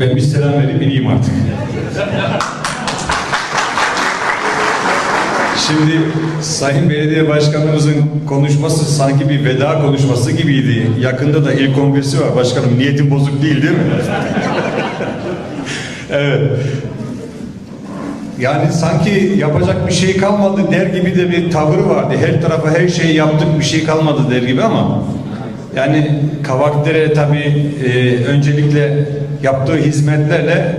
Ben bir selam verip ineyim artık. Şimdi Sayın Belediye Başkanımızın konuşması sanki bir veda konuşması gibiydi. Yakında da il kongresi var. Başkanım niyetin bozuk değil değil mi? evet. Yani sanki yapacak bir şey kalmadı der gibi de bir tavır vardı. Her tarafa her şeyi yaptık bir şey kalmadı der gibi ama yani Kavakdere tabii e, öncelikle yaptığı hizmetlerle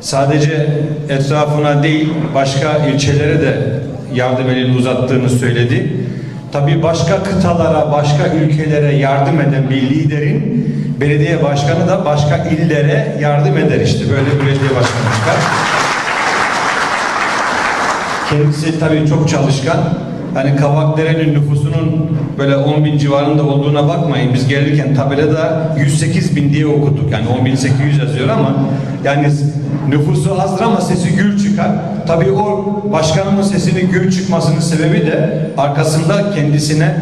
sadece etrafına değil başka ilçelere de yardım elini uzattığını söyledi. Tabii başka kıtalara, başka ülkelere yardım eden bir liderin belediye başkanı da başka illere yardım eder işte. Böyle bir belediye başkanı çıkar. Kendisi tabii çok çalışkan. Hani Kavakdere'nin nüfusunun böyle 10 bin civarında olduğuna bakmayın. Biz gelirken tabelada 108 bin diye okuduk. Yani 10 bin 800 yazıyor ama yani nüfusu azdır ama sesi gür çıkar. Tabii o başkanımın sesinin gür çıkmasının sebebi de arkasında kendisine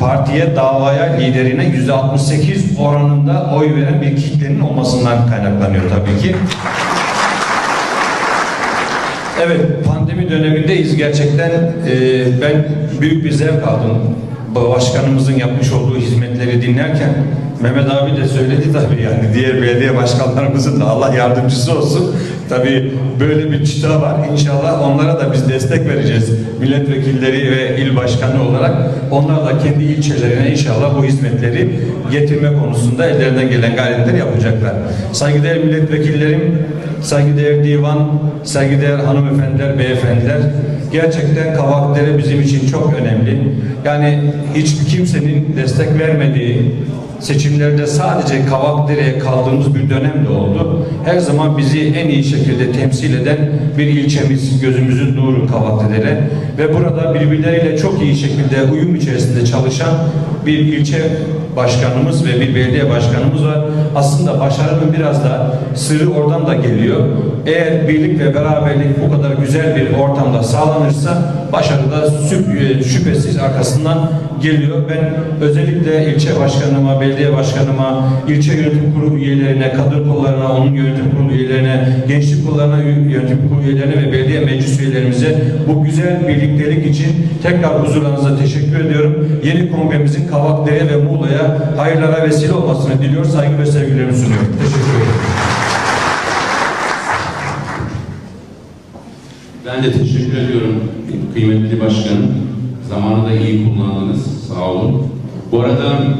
partiye, davaya, liderine %68 oranında oy veren bir kitlenin olmasından kaynaklanıyor tabii ki. Evet, pandemi dönemindeyiz. Gerçekten e, ben büyük bir zevk aldım. Başkanımızın yapmış olduğu hizmetleri dinlerken Mehmet abi de söyledi tabii yani diğer belediye başkanlarımızın da Allah yardımcısı olsun. Tabii böyle bir çıta var. İnşallah onlara da biz destek vereceğiz. Milletvekilleri ve il başkanı olarak onlar da kendi ilçelerine inşallah bu hizmetleri getirme konusunda ellerinden gelen gayretleri yapacaklar. Saygıdeğer milletvekillerim, saygıdeğer divan, saygıdeğer hanımefendiler, beyefendiler, gerçekten Kavakdere bizim için çok önemli. Yani hiçbir kimsenin destek vermediği, seçimlerde sadece Kavakdere'ye kaldığımız bir dönem de oldu. Her zaman bizi en iyi şekilde temsil eden bir ilçemiz, gözümüzün nuru Kavakdere ve burada birbirleriyle çok iyi şekilde uyum içerisinde çalışan bir ilçe başkanımız ve bir belediye başkanımız var. Aslında başarının biraz da sırrı oradan da geliyor. Eğer birlik ve beraberlik bu kadar güzel bir ortamda sağlanırsa başarı da e, şüphesiz arkasından geliyor. Ben özellikle ilçe başkanıma, belediye başkanıma, ilçe yönetim kurulu üyelerine, kadın kollarına, onun yönetim kurulu üyelerine, gençlik kollarına, yönetim kurulu üyelerine ve belediye meclis üyelerimize bu güzel birliktelik için tekrar huzurlarınıza teşekkür ediyorum. Yeni kongremizin Kavakdere ve Muğla'ya hayırlara vesile olmasını diliyor. Saygı ve sevgilerimi sunuyorum. Teşekkür ederim. Ben de teşekkür ediyorum kıymetli başkanım. Zamanı da iyi kullandınız. Sağ olun. Bu arada